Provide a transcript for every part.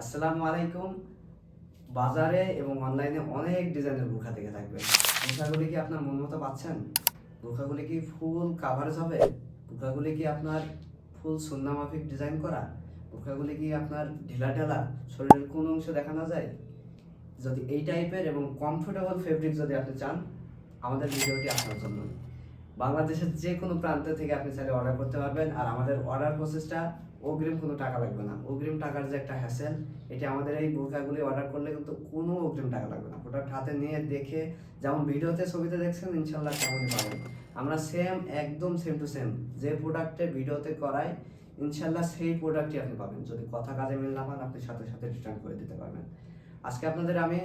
আসসালামু আলাইকুম। বাজারে এবং অনলাইনে অনেক ডিজাইনের বোরখা থেকে থাকবে বোরখাগুলি কি আপনার মন মতো পাচ্ছেন? বোরখাগুলি কি ফুল কাভারেজ হবে? বোরখাগুলি কি আপনার ফুল সুন্না মাফিক ডিজাইন করা? বোরখাগুলি কি আপনার ঢিলা ঢালা, শরীরের কোন অংশ দেখা না যায়? যদি এই টাইপের এবং কমফোর্টেবল ফেব্রিক যদি আপনি চান, আমাদের ভিডিওটি আপনার জন্য। বাংলাদেশের যে কোনো প্রান্ত থেকে আপনি চাইলে অর্ডার করতে পারবেন। আর আমাদের অর্ডার প্রসেসটা অগ্রিম কোনো টাকা লাগবে না। অগ্রিম টাকার যে একটা হ্যাসেল এটি আমাদের এই বোরকাগুলি অর্ডার করলে কিন্তু কোনো অগ্রিম টাকা লাগবে না। প্রোডাক্ট হাতে নিয়ে দেখে, যেমন ভিডিওতে ছবিতে দেখছেন ইনশাল্লাহ তেমনই পাবেন। আমরা সেম একদম সেম টু সেম যে প্রোডাক্টে ভিডিওতে করাই ইনশাল্লাহ সেই প্রোডাক্টই আপনি পাবেন। যদি কথা কাজে মিল না পান, আপনি সাথে সাথে রিটার্ন করে দিতে পারবেন। আজকে আপনাদের আমি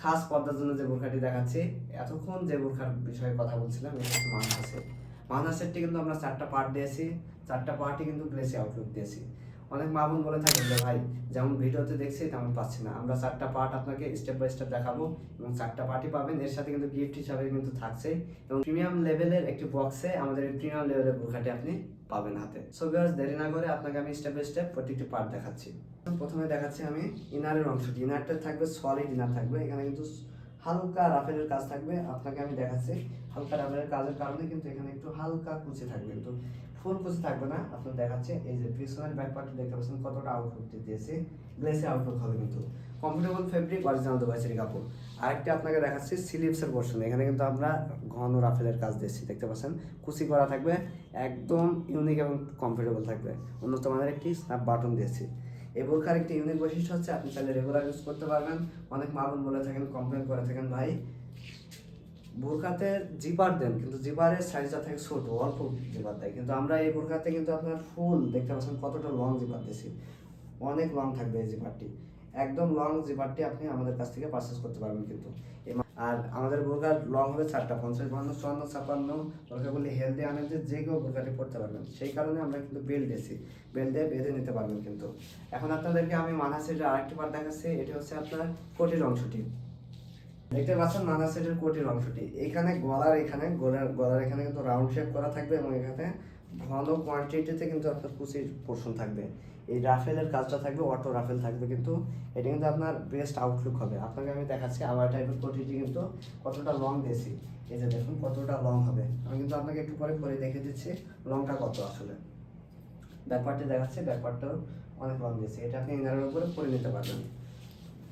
খাস পর্দার জন্য যে বোরখাটি দেখাচ্ছি, এতক্ষণ যে বোরখার বিষয়ে কথা বলছিলাম, এটা মানহাসের মানহাসেরটি কিন্তু আমরা চারটা পার্ট দিয়েছি, চারটা পার্টই কিন্তু গ্লেসি আউটলুক দিয়েছি। অনেক মা বোন বলে থাকেন যে, ভাই, যেমন ভিডিওতে দেখছি, তেমন পাচ্ছি না। আমরা চারটা পার্ট আপনাকে স্টেপ বাই স্টেপ দেখাবো এবং চারটা পার্টই পাবেন। এর সাথে কিন্তু গিফট হিসাবে কিন্তু থাকছে এবং প্রিমিয়াম লেভেলের একটি বক্সে আমাদের প্রিমিয়াম লেভেলের বোরখাটি আপনি পাবেন হাতে। সো ভিউয়ার্স দেরি না করে আপনাকে আমি স্টেপ বাই স্টেপ প্রত্যেকটি পার্ট দেখাচ্ছি। প্রথমে দেখাচ্ছি আমি ইনারের অংশটি ইনারটা থাকবে সলিড ইনার থাকবে। এখানে কিন্তু হালকা রাফেলের কাজ থাকবে। আপনাকে আমি দেখাচ্ছি হালকা রাফেলের কাজের কারণে কিন্তু এখানে একটু হালকা কুচে থাকবে। কিন্তু ফুল কুচি থাকবে না, আপনার দেখাচ্ছে, এই যে পিছনের ব্যাক পার্টটা দেখতে পাচ্ছেন কতটা আউটলুক দিয়েছে গ্লেসে আউটলুক হবে কিন্তু। কমফোর্টেবল ফেব্রিক অরিজিনাল দুবাইসের কাপড় আরেকটা আপনাকে দেখাচ্ছি স্লিভসের পোর্শন এখানে কিন্তু আমরা ঘন রাফেলের কাজ দিয়েছি, দেখতে পাচ্ছেন? কুচি করা থাকবে, একদম ইউনিক এবং কমফোর্টেবল থাকবে। উন্নত মানের একটি স্ন্যাপ বাটন দিয়েছি। এই বোরখার একটি ইউনিক বৈশিষ্ট্য হচ্ছে, আপনি চাইলে রেগুলার ইউজ করতে পারবেন। অনেক মা বোন বলে থাকেন কমপ্লেন করে থাকেন, ভাই বোরখাতে জিপার দেন, কিন্তু জিপারের সাইজটা থাকে ছোট, অল্প জিপার দেয়। কিন্তু আমরা এই বোরখাতে কিন্তু আপনার ফুল দেখতে পাচ্ছেন কতটা লং জিপার দিয়েছি। অনেক লং থাকবে এই জিপারটি একদম লং জিপারটি আপনি আমাদের কাছ থেকে পারচেস করতে পারবেন কিন্তু। আর আমাদের বোরকার লং হবে চারটা, পঞ্চাশ বান্ন, চুয়ান্ন ছাপান্ন বোরকাগুলি হেলদি আনেতে যে কেউ বোরকাটি পড়তে পারবেন। সেই কারণে আমরা কিন্তু বেল্ট দিয়েছি। বেল্ট দিয়ে বেঁধে নিতে পারবেন কিন্তু। এখন আপনাদেরকে আমি মানাসের আরেকটি পার্ট দেখাচ্ছি। এটি হচ্ছে আপনার কোটির অংশটি। দেখতে পাচ্ছেন নানা সেটের কোটির অংশটি। এখানে গলার এখানে, গলার গলার এখানে কিন্তু রাউন্ড শেপ করা থাকবে এবং এখানে ঘন কোয়ান্টিটিতে কিন্তু আপনার কুচির পোর্শন থাকবে। এই রাফেলের কাজটা থাকবে অটো রাফেল থাকবে কিন্তু। এটা কিন্তু আপনার বেস্ট আউটলুক হবে। আপনাকে আমি দেখাচ্ছি, আমার টাইপের কোটিটি কিন্তু কতটা লং দিয়েছি এই যে দেখুন, কতটা লং হবে। আমি কিন্তু আপনাকে একটু পরে পরে দেখে দিচ্ছি লংটা কত আসলে। ব্যাপারটি দেখাচ্ছি, ব্যাপারটাও অনেক লং দিয়েছি এটা আপনি ইনারের উপরে পরে নিতে পারবেন।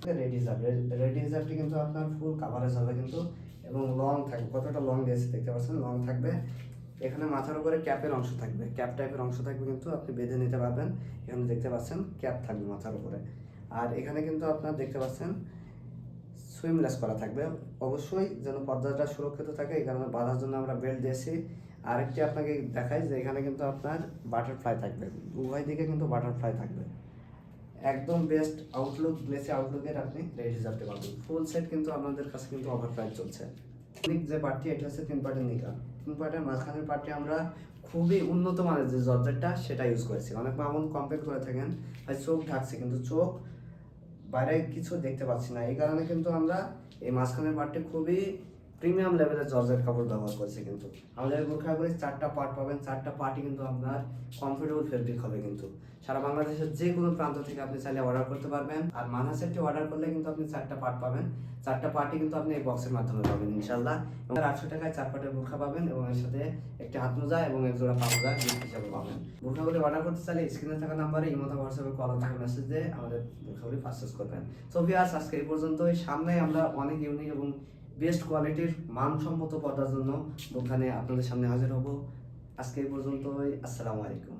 রেড হিসাব রেড হিসাবটি কিন্তু আপনার ফুল কাভারেজ হবে কিন্তু এবং লং থাকবে। কতটা লং দিয়েছে দেখতে পাচ্ছেন? লং থাকবে। এখানে মাথার উপরে ক্যাপের অংশ থাকবে। ক্যাপ টাইপের অংশ থাকবে কিন্তু আপনি বেঁধে নিতে পারবেন। এখানে দেখতে পাচ্ছেন ক্যাপ থাকবে মাথার উপরে। আর এখানে কিন্তু আপনার দেখতে পাচ্ছেন সুইমলেস করা থাকবে। অবশ্যই যেন পর্দাটা সুরক্ষিত থাকে, এই কারণে বাঁধার জন্য আমরা বেল্ট দিয়েছি। আরেকটি আপনাকে দেখাই যে এখানে কিন্তু আপনার বাটারফ্লাই থাকবে। উভয় দিকে কিন্তু বাটারফ্লাই থাকবে। একদম বেস্ট আউটলুক গ্লেসি আউটলুকের আপনি রেড হিসাবটি পাবেন। ফুল সেট কিন্তু আপনাদের কাছে কিন্তু অফার প্রাইস চলছে। নিক যে পার্টি এটা হচ্ছে তিন পার্টের নিকা। তিন পার্টের মাঝখানের পার্টি আমরা খুবই উন্নত মানের যে জর্জেটটা সেটা ইউজ করেছি। অনেক মামুন কমপ্লেন করে থাকেন ভাই চোখ ঢাকছে কিন্তু চোখ। বাইরে কিছু দেখতে পাচ্ছি না। এই কারণে কিন্তু আমরা এই মাঝখানের পার্টটি খুবই প্রিমিয়াম লেভেলের জর্জের কাপড় ব্যবহার করছি কিন্তু। আমাদের বোরখাগুলি চারটা পার্ট পাবেন, চারটা পার্টই কিন্তু আপনার কমফোর্টেবল ফেব্রিক হবে কিন্তু। সারা বাংলাদেশের যে কোনো প্রান্ত থেকে আপনি চাইলে অর্ডার করতে পারবেন। আর মানা সেটটি অর্ডার করলে কিন্তু আপনি চারটা পার্ট পাবেন। চারটা পার্টই কিন্তু আপনি এই বক্সের মাধ্যমে পাবেন ইনশাল্লাহ এবং আটশো টাকায় চার পার্টের বোরখা পাবেন এবং এর সাথে একটি হাত মোজা এবং এক জোড়া পা মোজা গিফট হিসাবে পাবেন। বোরখাগুলি অর্ডার করতে চাইলে স্ক্রিনে থাকা নাম্বারে ইমোতে হোয়াটসঅ্যাপে কল অথবা মেসেজ দিয়ে আমাদের বোরখাগুলি পারচেস করবেন। সো ভিউয়ার্স আজকে এই পর্যন্তই। সামনে আমরা অনেক ইউনিক এবং বেস্ট কোয়ালিটির মানসম্মত পর্দার জন্য দোকানে আপনাদের সামনে হাজির হব। আজকে এই পর্যন্তই, আসসালামু আলাইকুম।